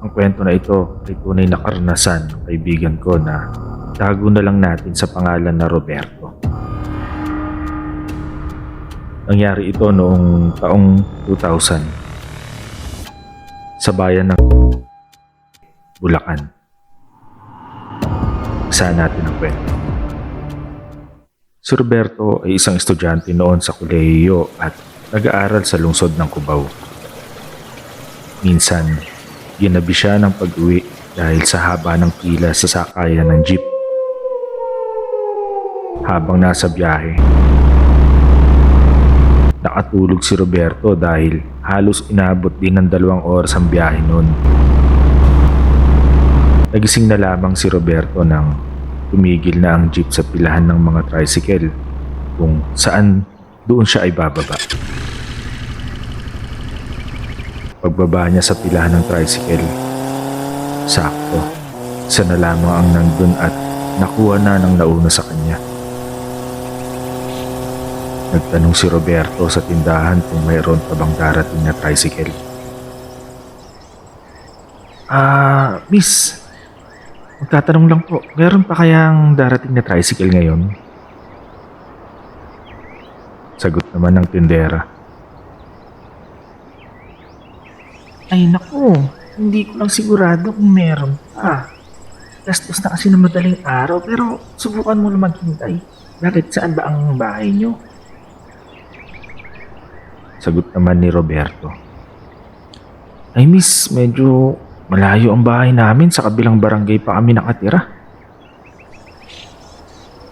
Ang kwento na ito ay tunay na karanasan ng kaibigan ko na tago na lang natin sa pangalan na Roberto. Nangyari ito noong taong 2000 sa bayan ng Bulacan. Saan natin ang kwento. Si Roberto ay isang estudyante noon sa kolehiyo at nag-aaral sa lungsod ng Cubao. Minsan, ginabi siya ng pag-uwi dahil sa haba ng pila sa sakayan ng jeep. Habang nasa biyahe, nakatulog si Roberto dahil halos inabot din ng dalawang oras ang biyahe noon. Nagising na lamang si Roberto nang tumigil na ang jeep sa pilahan ng mga tricycle kung saan doon siya ay bababa. Pagbaba niya sa pilahan ng tricycle, sakto, isa na lamang ang nandun at nakuha na ng nauna sa kanya. Nagtanong si Roberto sa tindahan kung mayroon pa bang darating na tricycle. Ah, miss, magtatanong lang po, mayroon pa kayang darating na tricycle ngayon? Sagot naman ng tindera. Ay naku, hindi ko lang sigurado kung meron pa. Gastos na kasi na madaling araw pero subukan mo na maghintay. Bakit saan ba ang bahay nyo? Sagot naman ni Roberto. Ay miss, medyo malayo ang bahay namin sa kabilang barangay pa kami nakatira.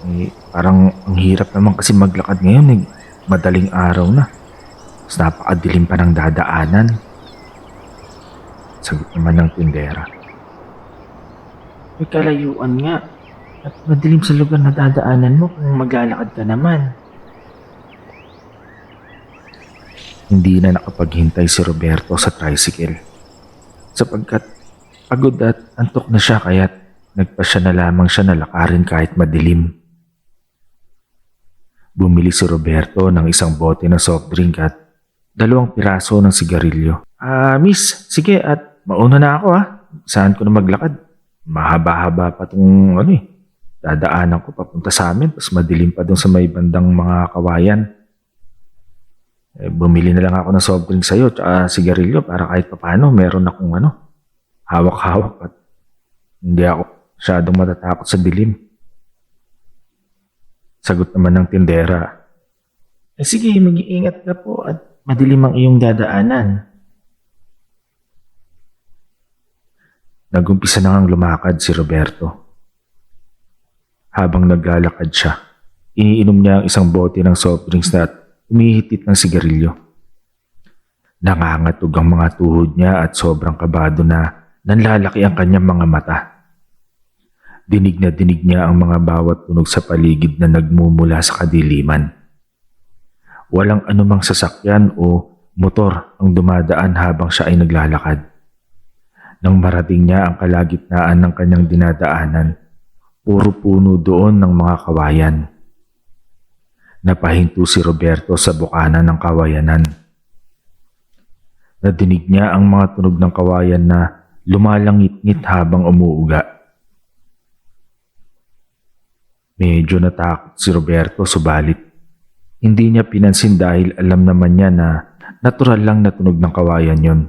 Eh, parang ang hirap naman kasi maglakad ngayon eh. Madaling araw na. Tapos napakadilim pa ng dadaanan. Sagot naman ng tindera. May kalayuan nga. At madilim sa lugar na dadaanan mo kung maglalakad ka naman. Hindi na nakapaghintay si Roberto sa tricycle. Sapagkat pagod at antok na siya kaya't nagpa siya na lamang siya na lakarin kahit madilim. Bumili si Roberto ng isang bote ng soft drink at dalawang piraso ng sigarilyo. Ah, miss, sige at mauna na ako ha. Saan ko na maglakad? Mahaba-haba pa tong ano eh. Dadaanan ko papunta sa amin tapos madilim pa dun sa may bandang mga kawayan. Eh, bumili na lang ako ng soft drink sa'yo at sigarilyo para kahit papano meron akong ano, hawak-hawak at hindi ako masyadong matatakot sa dilim. Sagot naman ng tindera. Eh sige, mag-iingat ka po at madilim ang iyong dadaanan. Nagumpisa na ngang lumakad si Roberto. Habang naglalakad siya, iniinom niya ang isang bote ng soft drinks na umihitit ng sigarilyo. Nangangatog ang mga tuhod niya at sobrang kabado na nanlalaki ang kanyang mga mata. Dinig na dinig niya ang mga bawat tunog sa paligid na nagmumula sa kadiliman. Walang anumang sasakyan o motor ang dumadaan habang siya ay naglalakad. Nang marating niya ang kalagitnaan ng kanyang dinadaanan, puro puno doon ng mga kawayan. Napahinto si Roberto sa bukana ng kawayanan. Nadinig niya ang mga tunog ng kawayan na lumalangit-ngit habang umuuga. Medyo natakot si Roberto subalit hindi niya pinansin dahil alam naman niya na natural lang na tunog ng kawayan yon.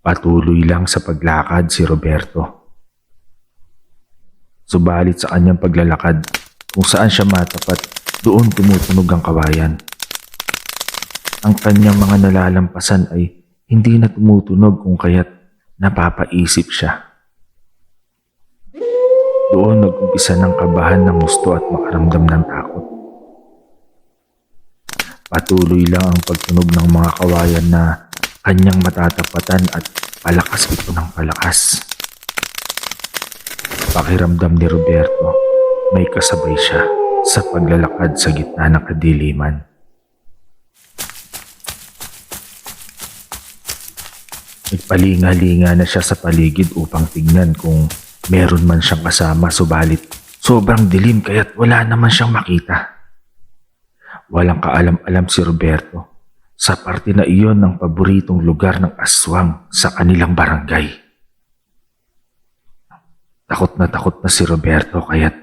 Patuloy lang sa paglakad si Roberto. Subalit sa kanyang paglalakad, kung saan siya matapat, doon tumutunog ang kawayan. Ang kanyang mga nalalampasan ay hindi na tumutunog kung kaya't napapaisip siya. Doon nag-umpisa ng kabahan ng gusto at makaramdam ng takot. Patuloy lang ang pagtunog ng mga kawayan na kanyang matatapatan at palakas ito ng palakas. Pakiramdam ni Roberto, may kasabay siya sa paglalakad sa gitna ng kadiliman. Nagpalinga-linga na siya sa paligid upang tingnan kung meron man siyang kasama subalit sobrang dilim kaya't wala naman siyang makita. Walang kaalam-alam si Roberto Sa parte na iyon ng paboritong lugar ng aswang sa kanilang barangay. Takot na takot na si Roberto kaya't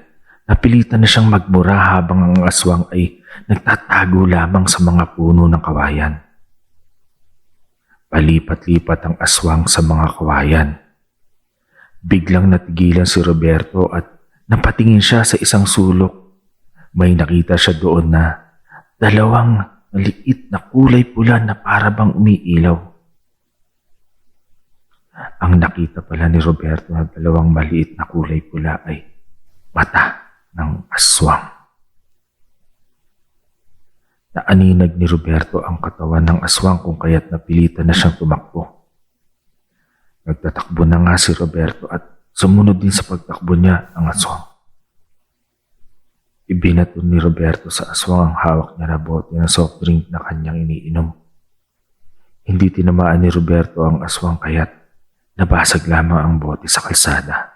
napilitan na siyang magmura habang ang aswang ay nagtatago lamang sa mga puno ng kawayan. Palipat-lipat ang aswang sa mga kawayan. Biglang natigilan si Roberto at napatingin siya sa isang sulok. May nakita siya doon na dalawang maliit na kulay pula na para bang umiilaw. Ang nakita pala ni Roberto na dalawang maliit na kulay pula ay mata ng aswang. Naaninag ni Roberto ang katawan ng aswang kung kaya't napilitan na siyang tumakbo. Nagtatakbo na nga si Roberto at sumunod din sa pagtakbo niya ang aswang. Ibinato ni Roberto sa aswang ang hawak niya na bote ng soft drink na kanyang iniinom. Hindi tinamaan ni Roberto ang aswang kaya't nabasag lamang ang bote sa kalsada.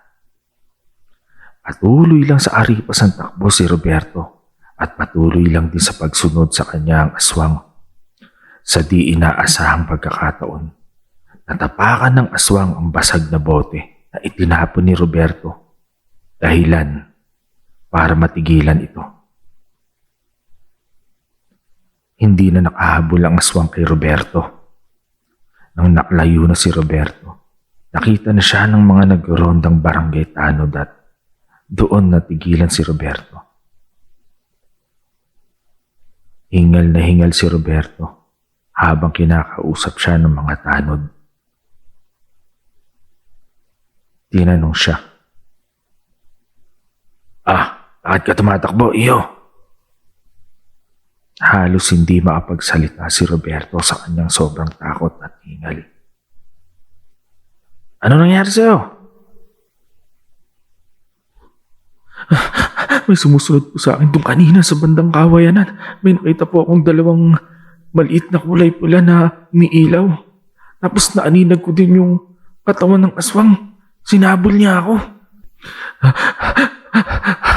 Patuloy lang sa aripas ang takbo si Roberto at patuloy lang din sa pagsunod sa kanya ang aswang. Sa di inaasahang pagkakataon, natapakan ng aswang ang basag na bote na itinapon ni Roberto. Dahilan para matigilan ito. Hindi na nakahabol ang aswang kay Roberto. Nang naklayo na si Roberto, nakita na siya ng mga nagrondang barangay tanod at doon natigilan si Roberto. Hingal na hingal si Roberto habang kinakausap siya ng mga tanod. Tinanong siya. Ah, bakit ka tumatakbo, iyo? Halos hindi makapagsalita si Roberto sa kanyang sobrang takot at hingal. Ano nangyari sa'yo? May sumusunod po sa akin doon kanina sa bandang kawayanan. May nakita po akong dalawang maliit na kulay pula na umiilaw. Tapos naaninag ko din yung katawan ng aswang. Sinabol niya ako.